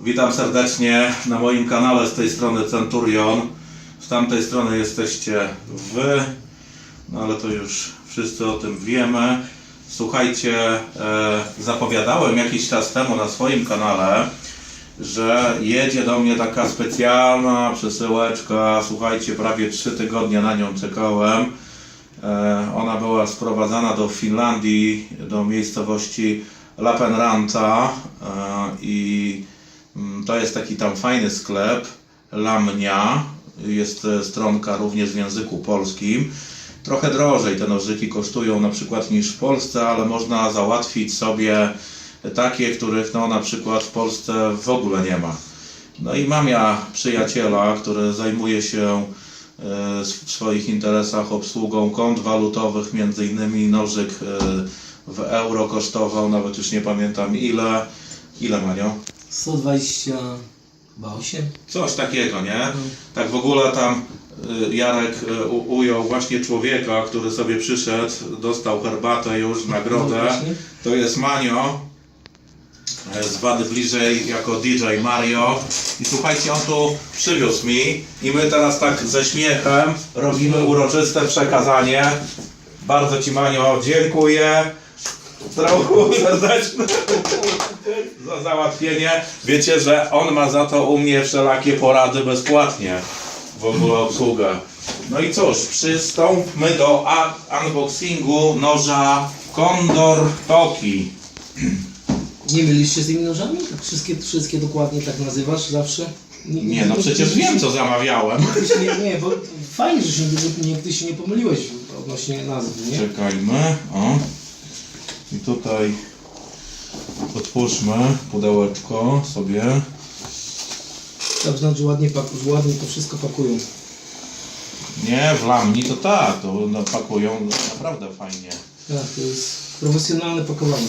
Witam serdecznie na moim kanale z tej strony Centurion. Z tamtej strony jesteście wy, no ale to już wszyscy o tym wiemy. Słuchajcie, e, zapowiadałem jakiś czas temu na swoim kanale, że jedzie do mnie taka specjalna przesyłeczka. Słuchajcie, prawie 3 tygodnie na nią czekałem. E, Ona była sprowadzana do Finlandii, do miejscowości Lapenranta e, i to jest taki tam fajny sklep Lamnia. Jest e, stronka również w języku polskim. Trochę drożej te nożyki kosztują na przykład niż w Polsce, ale można załatwić sobie takie, których no na przykład w Polsce w ogóle nie ma. No i mam ja przyjaciela, który zajmuje się e, w swoich interesach obsługą kont walutowych, między innymi nożyk e, w euro kosztował, nawet już nie pamiętam ile. Ile Manio? 128. Coś takiego, nie? Tak w ogóle tam y, Jarek y, ujął właśnie człowieka, który sobie przyszedł, dostał herbatę już, nagrodę. No właśnie. To jest Manio, e, zwany bliżej jako DJ Mario. I słuchajcie, on tu przywiózł mi i my teraz tak ze śmiechem robimy uroczyste przekazanie. Bardzo Ci Manio dziękuję. Zdrowu serdeczne za załatwienie. Wiecie, że on ma za to u mnie wszelakie porady bezpłatnie. W ogóle obsługę. No i cóż, przystąpmy do unboxingu noża Condor Toki. Nie mylisz się z tymi nożami? Tak Wszystkie, wszystkie dokładnie tak nazywasz zawsze? Nie, no przecież wiem co zamawiałem. Nie, nie, bo fajnie, że się nie, nigdy się nie pomyliłeś odnośnie nazwy, nie? Czekajmy. O. I tutaj otwórzmy pudełeczko sobie. Tak znaczy ładnie, ładnie to wszystko pakują. Nie, w lamni to tak, to no, pakują naprawdę fajnie. Tak, to jest profesjonalne pakowanie.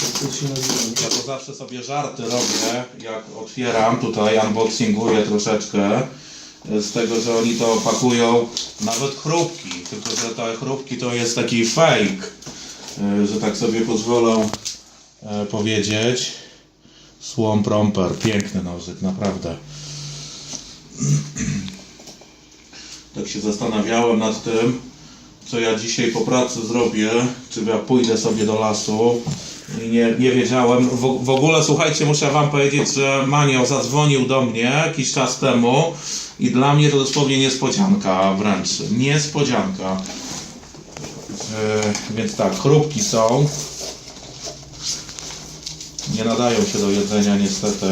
Tak to się nazywa. Ja to zawsze sobie żarty robię, jak otwieram tutaj, unboxinguję troszeczkę z tego, że oni to pakują nawet chrupki, tylko że te chrupki to jest taki fake, y, że tak sobie pozwolę e, powiedzieć. Słom Promper, piękny nożyk, naprawdę. Tak się zastanawiałem nad tym, co ja dzisiaj po pracy zrobię, czy ja pójdę sobie do lasu i nie, nie wiedziałem. W, w ogóle słuchajcie, muszę wam powiedzieć, że Manio zadzwonił do mnie jakiś czas temu i dla mnie to dosłownie niespodzianka wręcz. Niespodzianka. Yy, więc tak, chrupki są. Nie nadają się do jedzenia niestety.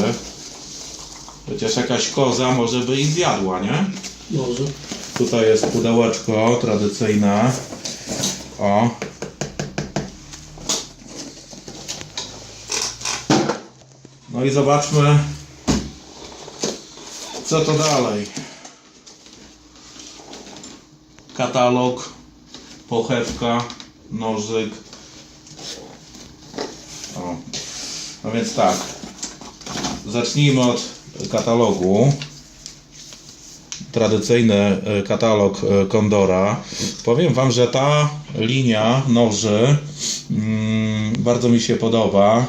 Chociaż jakaś koza może by ich zjadła, nie? Może. Tutaj jest pudełeczko tradycyjne. O. No i zobaczmy, co to dalej. Katalog, pochewka, nożyk. O. No więc tak. Zacznijmy od katalogu tradycyjny e, katalog e, Kondora. Powiem Wam, że ta linia noży mm, bardzo mi się podoba.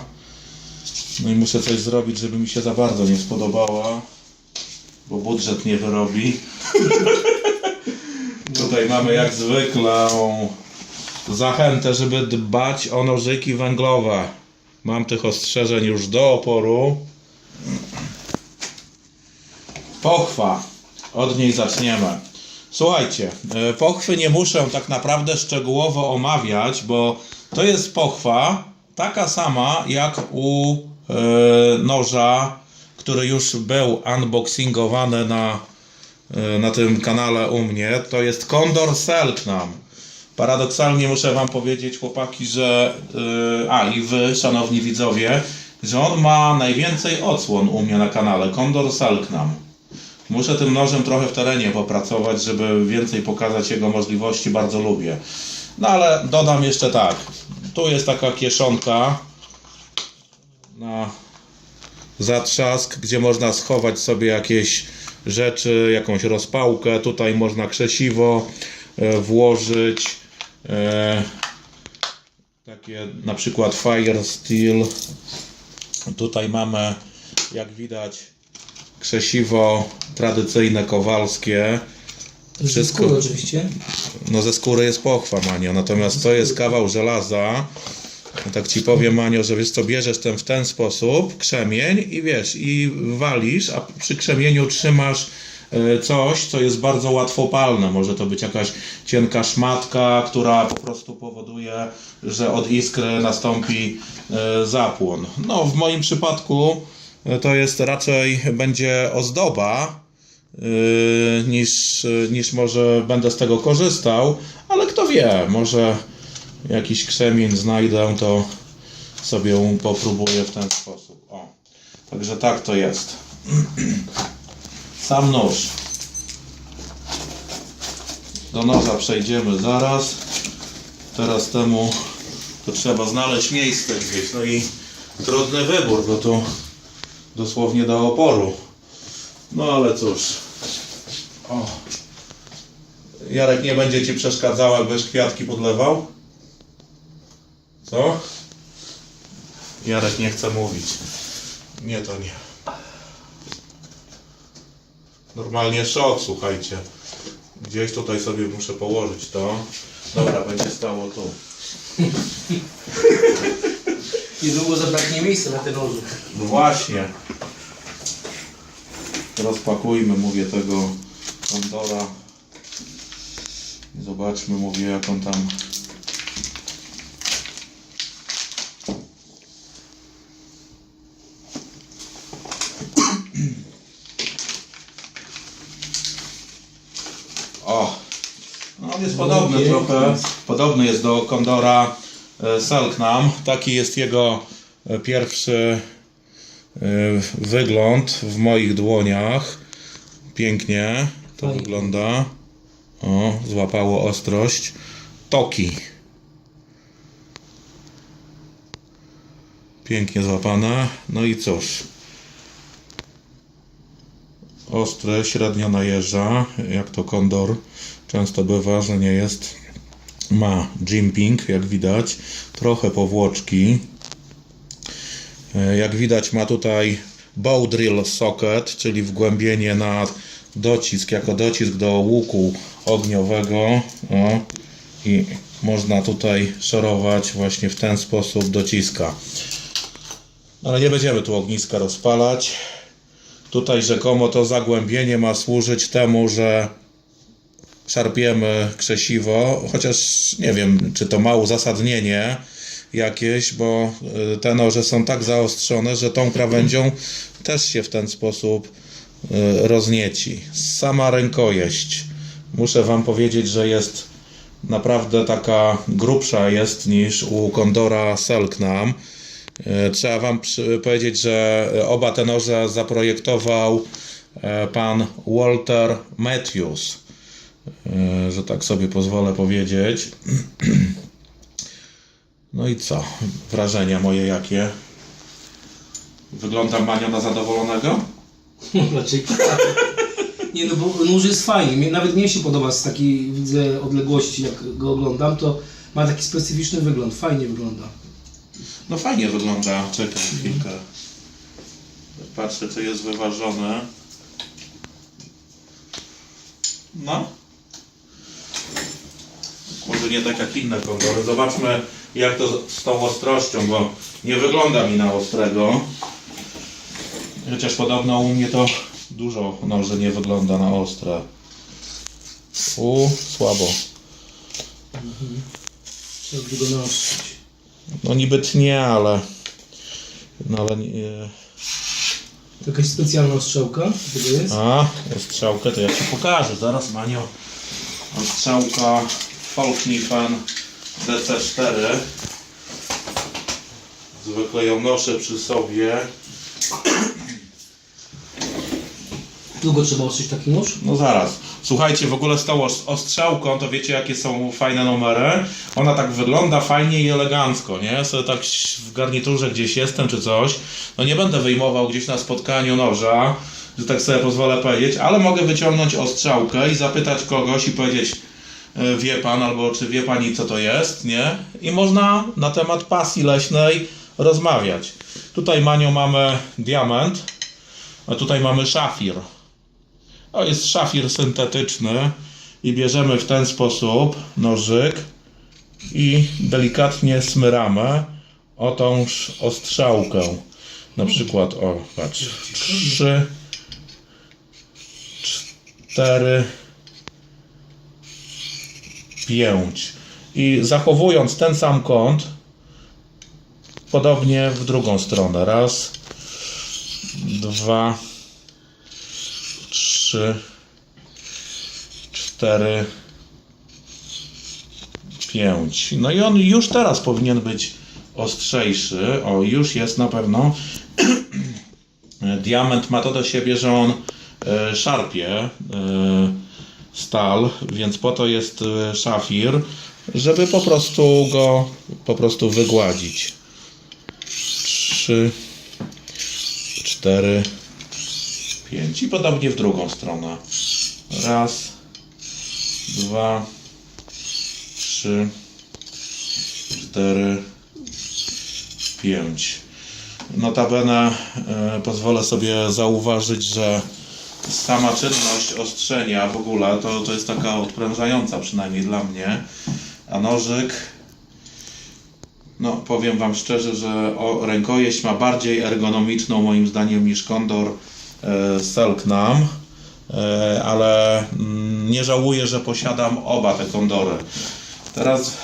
No i muszę coś zrobić, żeby mi się za bardzo nie spodobała, bo budżet nie wyrobi. Tutaj mamy jak zwykle zachętę, żeby dbać o nożyki węglowe. Mam tych ostrzeżeń już do oporu. Pochwa. Od niej zaczniemy. Słuchajcie, e, pochwy nie muszę tak naprawdę szczegółowo omawiać, bo to jest pochwa taka sama jak u e, noża, który już był unboxingowany na, e, na tym kanale u mnie. To jest Condor Selknam. Paradoksalnie muszę Wam powiedzieć, chłopaki, że. e, a i Wy, szanowni widzowie, że on ma najwięcej odsłon u mnie na kanale. Condor Selknam. Muszę tym nożem trochę w terenie popracować, żeby więcej pokazać jego możliwości. Bardzo lubię. No ale dodam jeszcze tak. Tu jest taka kieszonka na zatrzask, gdzie można schować sobie jakieś rzeczy, jakąś rozpałkę. Tutaj można krzesiwo e, włożyć. E, takie na przykład Fire Steel. Tutaj mamy Jak widać, krzesiwo tradycyjne, kowalskie. Wszystko. Wszystko. oczywiście. No ze skóry jest pochwa, Manio, natomiast to jest kawał żelaza. No Tak ci powiem, Manio, że wiesz co, bierzesz ten w ten sposób, krzemień i wiesz, i walisz, a przy krzemieniu trzymasz coś, co jest bardzo łatwopalne. Może to być jakaś cienka szmatka, która po prostu powoduje, że od iskry nastąpi e, zapłon. No, w moim przypadku e, to jest raczej będzie ozdoba, niż, niż może będę z tego korzystał, ale kto wie, może jakiś krzemień znajdę, to sobie popróbuję w ten sposób. O, także tak to jest. Sam nóż. Do noża przejdziemy zaraz. Teraz temu to trzeba znaleźć miejsce gdzieś. No i trudny wybór, bo tu dosłownie do oporu. No ale cóż. O. Jarek nie będzie ci przeszkadzał, jakbyś kwiatki podlewał? Co? Jarek nie chce mówić. Nie, to nie. Normalnie szok, słuchajcie. Gdzieś tutaj sobie muszę położyć to. Dobra, będzie stało tu. Niedługo zabraknie miejsca na te noże. No właśnie. Rozpakujmy, mówię, tego kondora. Zobaczmy, mówię, jak on tam... O! No on jest podobny trochę. Podobny jest do kondora e, Selknam. Taki jest jego e, pierwszy e, wygląd w moich dłoniach. Pięknie to Fajnie. wygląda. O, złapało ostrość. Toki. Pięknie złapane. No i cóż. Ostre, średnio najeżdża, jak to kondor często bywa, że nie jest. Ma jimping, jak widać, trochę powłoczki. E, Jak widać ma tutaj bow drill socket, czyli wgłębienie na docisk, jako docisk do łuku ogniowego. O, I można tutaj szorować właśnie w ten sposób dociska. Ale nie będziemy tu ogniska rozpalać. Tutaj rzekomo to zagłębienie ma służyć temu, że szarpiemy krzesiwo, chociaż nie wiem, czy to ma uzasadnienie jakieś, bo y, te noże są tak zaostrzone, że tą krawędzią też się w ten sposób y, roznieci. Sama rękojeść. Muszę Wam powiedzieć, że jest naprawdę taka grubsza jest niż u Kondora Selknam. E, Trzeba Wam powiedzieć, że e, oba te noże zaprojektował e, pan Walter Matthews, że tak sobie pozwolę powiedzieć. No i co? Wrażenia moje jakie? Wyglądam Manio na zadowolonego? Raczej tak. Nie no, bo nóż jest fajny. Nawet mnie się podoba z takiej, widzę, odległości, jak go oglądam, to ma taki specyficzny wygląd. Fajnie wygląda. No fajnie wygląda. Czekaj chwilkę. Patrzę, czy jest wyważone. No. Może nie tak jak inne kondory. Zobaczmy, jak to z- tą ostrością, bo nie wygląda mi na ostrego. Chociaż podobno u mnie to dużo noży nie wygląda na ostre. U, słabo. Trzeba by go naostrzyć. No niby tnie, ale... No ale nie... To Jakaś specjalna ostrzałka tego jest? A, ostrzałkę to ja Ci pokażę. Zaraz Manio. Ostrzałka Falknifen DC4. Zwykle ją noszę przy sobie. Długo trzeba ostrzyć taki nóż? No zaraz. Słuchajcie, w ogóle z tą os- ostrzałką, to wiecie jakie są fajne numery? Ona tak wygląda fajnie i elegancko, nie? Sobie tak w garniturze gdzieś jestem czy coś. No nie będę wyjmował gdzieś na spotkaniu noża, że tak sobie pozwolę powiedzieć, ale mogę wyciągnąć ostrzałkę i zapytać kogoś i powiedzieć e, wie pan albo czy wie pani co to jest, nie? I można na temat pasji leśnej rozmawiać. Tutaj Maniu mamy diament A tutaj mamy szafir. To jest szafir syntetyczny i bierzemy w ten sposób nożyk i delikatnie smyramy o tąż ostrzałkę. Na przykład, o, patrz, trzy, cztery, pięć. I zachowując ten sam kąt, podobnie w drugą stronę. Raz, dwa, trzy, cztery, pięć. No i on już teraz powinien być ostrzejszy. O, już jest na pewno. Diament ma to do siebie, że on e, szarpie e, stal, więc po to jest e, szafir, żeby po prostu go po prostu wygładzić. Trzy, cztery, pięć i podobnie w drugą stronę. Raz, dwa, trzy, cztery, pięć. Notabene e, pozwolę sobie zauważyć, że sama czynność ostrzenia w ogóle to, to jest taka odprężająca przynajmniej dla mnie. A nożyk, no powiem Wam szczerze, że o, rękojeść ma bardziej ergonomiczną moim zdaniem niż Kondor Selknam. E, ale mm, nie żałuję, że posiadam oba te kondory. Teraz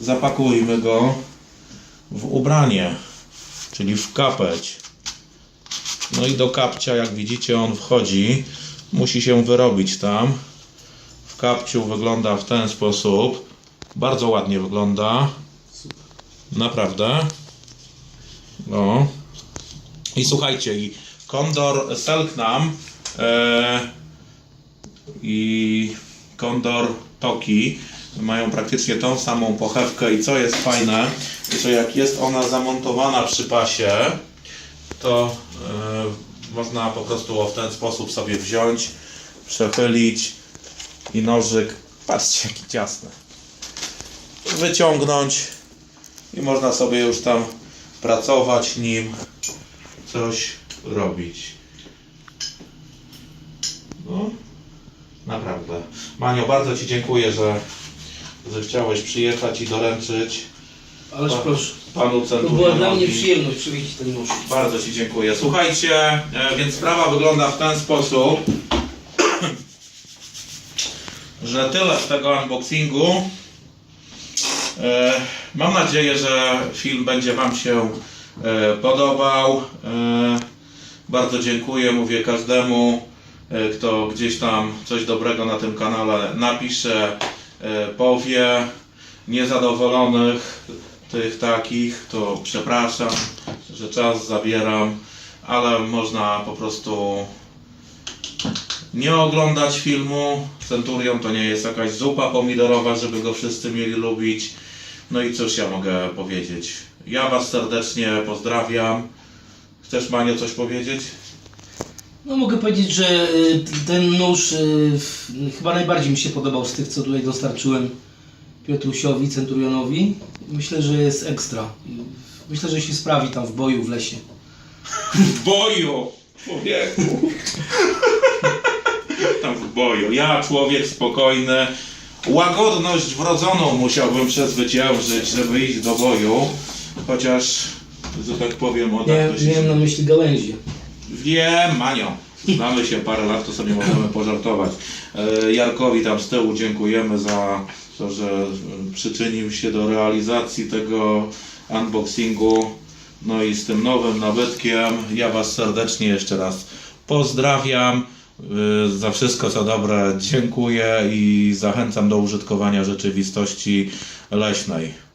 zapakujmy go w ubranie, czyli w kapeć. No i do kapcia, jak widzicie, on wchodzi. Musi się wyrobić tam. W kapciu wygląda w ten sposób. Bardzo ładnie wygląda. Naprawdę. No. I słuchajcie, i Kondor Selknam e, i Kondor Toki mają praktycznie tą samą pochewkę. I co jest fajne, że jak jest ona zamontowana przy pasie, to e, można po prostu w ten sposób sobie wziąć, przechylić i nożyk, patrzcie jaki ciasny, wyciągnąć i można sobie już tam pracować nim, coś robić. No, naprawdę. Manio, bardzo Ci dziękuję, że, że chciałeś przyjechać i doręczyć Ależ Pa- proszę. panu To była dla mnie przyjemność przywieźć ten nóż. Bardzo Ci dziękuję. Słuchajcie, e, więc sprawa wygląda w ten sposób, że tyle z tego unboxingu. E, Mam nadzieję, że film będzie Wam się e, podobał. Bardzo dziękuję, mówię każdemu, e, kto gdzieś tam coś dobrego na tym kanale napisze, e, powie. Niezadowolonych, tych takich, to przepraszam, że czas zabieram, ale można po prostu nie oglądać filmu. Centurion to nie jest jakaś zupa pomidorowa, żeby go wszyscy mieli lubić. No i cóż ja mogę powiedzieć? Ja Was serdecznie pozdrawiam. Chcesz Manio coś powiedzieć? No mogę powiedzieć, że y, ten nóż y, chyba najbardziej mi się podobał z tych, co tutaj dostarczyłem Piotrusiowi, Centurionowi. Myślę, że jest ekstra. Myślę, że się sprawi tam w boju w lesie. W boju! Człowieku! Tam w boju. Ja, człowiek spokojny, łagodność wrodzoną musiałbym przezwyciężyć, żeby iść do boju. Chociaż, że tak powiem, o tak Nie, to się... miałem na myśli gałęzie. Wiem, Manio. Znamy się parę lat, to sobie możemy pożartować. E, Jarkowi tam z tyłu dziękujemy za to, że przyczynił się do realizacji tego unboxingu. No i z tym nowym nabytkiem ja Was serdecznie jeszcze raz pozdrawiam. E, Za wszystko co dobre dziękuję i zachęcam do użytkowania rzeczywistości leśnej.